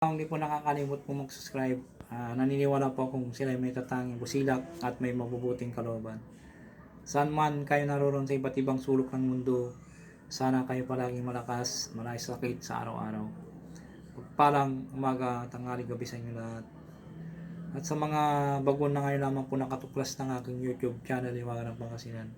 Kung hindi po nakakalimot po mag-subscribe, ah, naniniwala po kung sila may tatanging busilak at may mabubuting kalooban. Saan man kayo naroon sa iba't ibang sulok ng mundo, sana kayo palaging malakas, malay sakit sa araw-araw. Pagpalang umaga, tanghali, gabi sa inyo lahat. At sa mga bago na ngayon lamang po nakatuklas ng aking YouTube channel, Iwagan ng Pangasinan.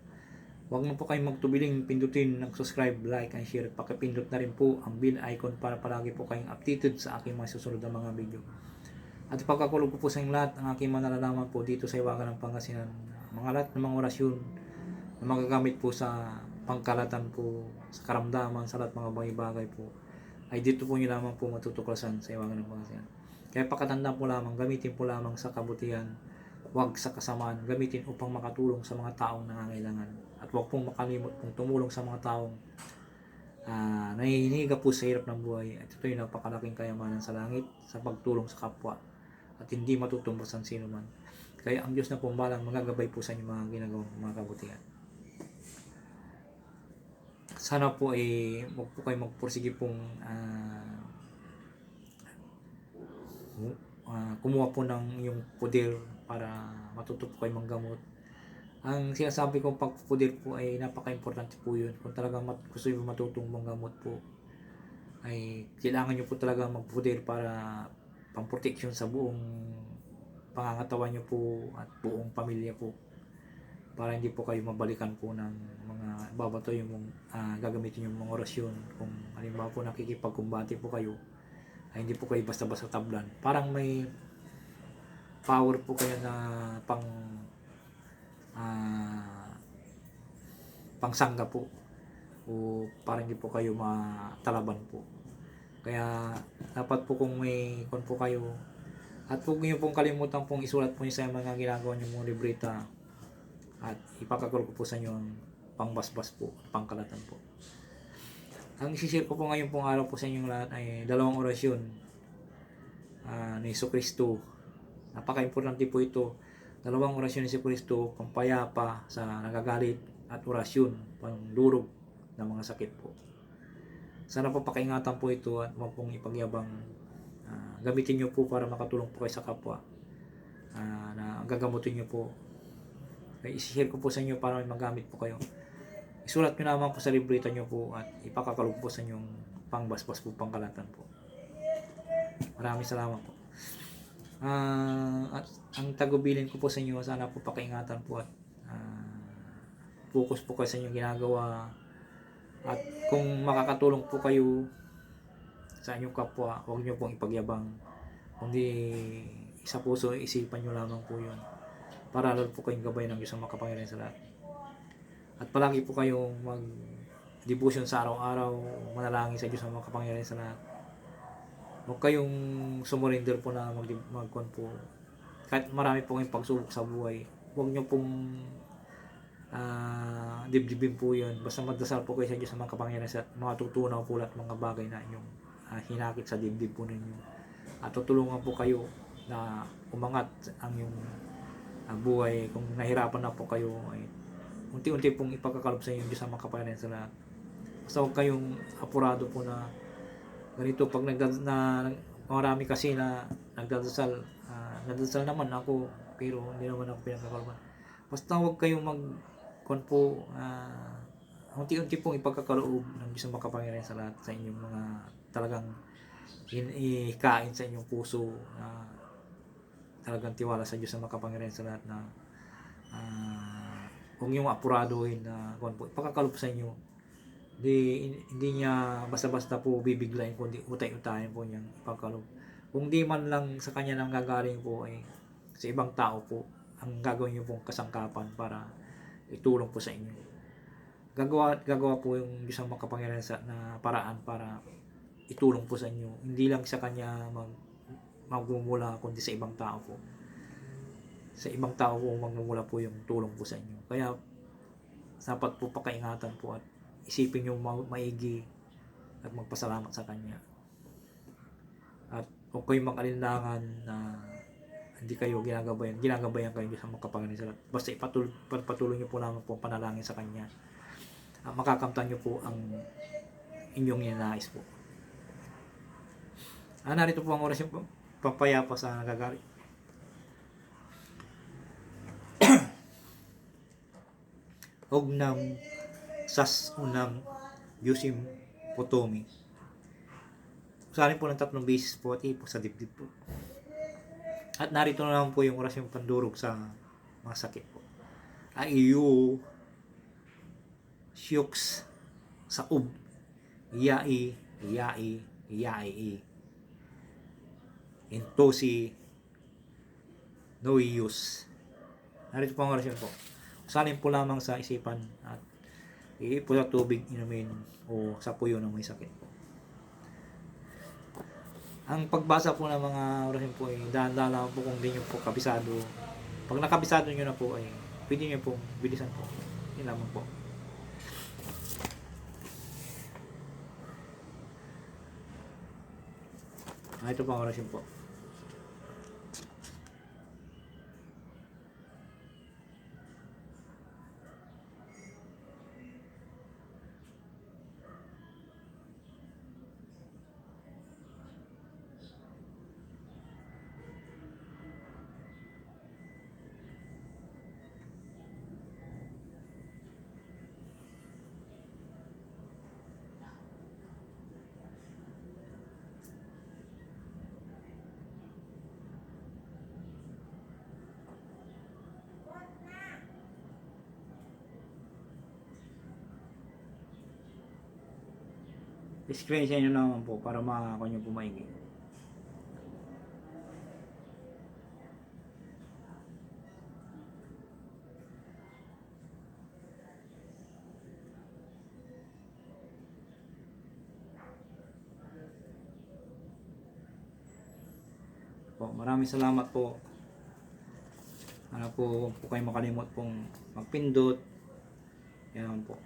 Huwag mo po kayong magtubiling pindutin ng subscribe, like, and share. Pakipindot na rin po ang bell icon para palagi po kayong updated sa aking mga susunod na mga video. At ipagkakulog ko po sa inyong lahat ang aking mga nalalaman po dito sa Iwagan ng Pangasinan. Mga lahat ng mga orasyon na magagamit po sa pangkalatan po, sa karamdaman, sa lahat mga bagay-bagay po, ay dito po nyo lamang po matutuklasan sa Iwagan ng Pangasinan. Kaya pakatanda po lamang, gamitin po lamang sa kabutihan, huwag sa kasamaan, gamitin upang makatulong sa mga taong nangangailangan. Huwag pong makalimot pong tumulong sa mga taong uh, nahihiniga po sa hirap ng buhay. At ito yung napakalaking kayamanan sa langit sa pagtulong sa kapwa at hindi matutumbasan sino man. Kaya ang Diyos na pumbalang magagabay po sa inyong mga ginagawang mga kabutihan. Sana po ay huwag po kayo magpursige pong ah, ah, kumuha po ng yung poder para matuto kayo manggamot. Ang sinasabi kong pagpupuder po ay napaka-importante po yun. Kung talaga mat, gusto nyo matutong manggamot po, ay kailangan nyo po talaga magpuder para pamproteksyon sa buong pangangatawan nyo po at buong pamilya po. Para hindi po kayo mabalikan po ng mga babato yung uh, gagamitin yung mga orasyon. Kung halimbawa po nakikipagkumbati po kayo ay hindi po kayo basta-basta tablan. Parang may power po kayo na pang uh, pangsangga po o parang hindi po kayo matalaban po kaya dapat po kung may kung po kayo at huwag niyo pong kalimutan pong isulat po niyo sa mga ginagawa niyo mga libreta at ipakakul ko po sa inyo ang pangbasbas po, pangkalatan po. Ang isishare ko po ngayon pong araw po sa inyong lahat ay dalawang orasyon uh, ni Iso Kristo. Napaka-importante po ito. Dalawang orasyon ni Iso Kristo, pampayapa sa nagagalit at orasyon, pandurog ng mga sakit po. Sana po pakaingatan po ito at huwag pong ipagyabang uh, gamitin nyo po para makatulong po kayo sa kapwa. Uh, na gagamutin nyo po ay isi-share ko po sa inyo para may magamit po kayo. Isulat nyo naman po sa libreta nyo po at ipakakalog po sa inyong pangbasbas po pangkalatan po. Maraming salamat po. Uh, at ang tagubilin ko po sa inyo, sana po pakaingatan po at uh, focus po kayo sa inyong ginagawa. At kung makakatulong po kayo sa inyong kapwa, huwag nyo pong ipagyabang. Kundi isa puso, isipan nyo lamang po yun para lalo po kayong gabay ng Diyos ang makapangyarihan sa lahat. At palagi po kayong mag devotion sa araw-araw, manalangin sa Diyos ang makapangyarihan sa lahat. Huwag kayong sumurinder po na mag magkon po. Kahit marami po kayong pagsubok sa buhay, huwag nyo pong uh, dibdibin po yun. Basta magdasal po kayo sa Diyos ang makapangyarihan sa mga tutunaw po lahat mga bagay na inyong uh, hinakit sa dibdib po ninyo. At tutulungan po kayo na umangat ang yung ang buhay, kung nahirapan na po kayo, ay unti-unti pong ipagkakalob sa inyo Diyos ang makapangyarihan sa lahat. Basta huwag kayong apurado po na ganito pag nagdad na marami kasi na nagdadasal uh, nagdadasal naman ako pero hindi naman ako pinagkakaloban basta huwag kayong mag kon po uh, unti-unti pong ipagkakaloob ng Diyos ang makapangyarihan sa lahat sa inyong mga talagang ikain sa inyong puso na uh, talagang tiwala sa Diyos na makapangyarihan sa lahat na uh, huwag niyong apuraduhin na kung po, ipakakalop sa inyo hindi, hindi niya basta-basta po bibiglayin kundi utay-utayin po niyang ipagkaloob kung di man lang sa kanya nang gagaling po ay sa ibang tao po ang gagawin niyo pong kasangkapan para itulong po sa inyo gagawa gagawa po yung Diyos ang makapangyarihan sa na paraan para itulong po sa inyo hindi lang sa kanya mag magmumula kundi sa ibang tao po. Sa ibang tao po magmumula po yung tulong po sa inyo. Kaya dapat po pakaingatan po at isipin yung ma- maigi at magpasalamat sa Kanya. At kung kayo mag-alinlangan na hindi kayo ginagabayan, ginagabayan kayo sa makapangalan sa lahat. Basta ipatuloy, patuloy nyo po naman po panalangin sa Kanya. At makakamtan nyo po ang inyong ninais po. Ah, narito po ang oras yung papayapa sa nagagalit. Ognam sas unam yusim potomi. Usahin po ng tatlong beses po at po sa dibdib po. At narito na lang po yung oras yung pandurog sa mga sakit po. Aiyu syuks sa ub yai yai yai intosi noius narito po ang orasyon po salin po lamang sa isipan at iipo sa tubig inumin o sa puyo ng may sakit po. Ang pagbasa po ng mga orasyon po ay dahan-dahan lang po kung di nyo po kabisado. Pag nakabisado nyo na po ay pwede nyo pong bilisan po. Yun lamang po. Ah, ito pang orasyon po. Screenshot nyo naman po para makakakuha nyo po maigi. Po, maraming salamat po. Ano po, po kayo makalimot pong magpindot. Yan po.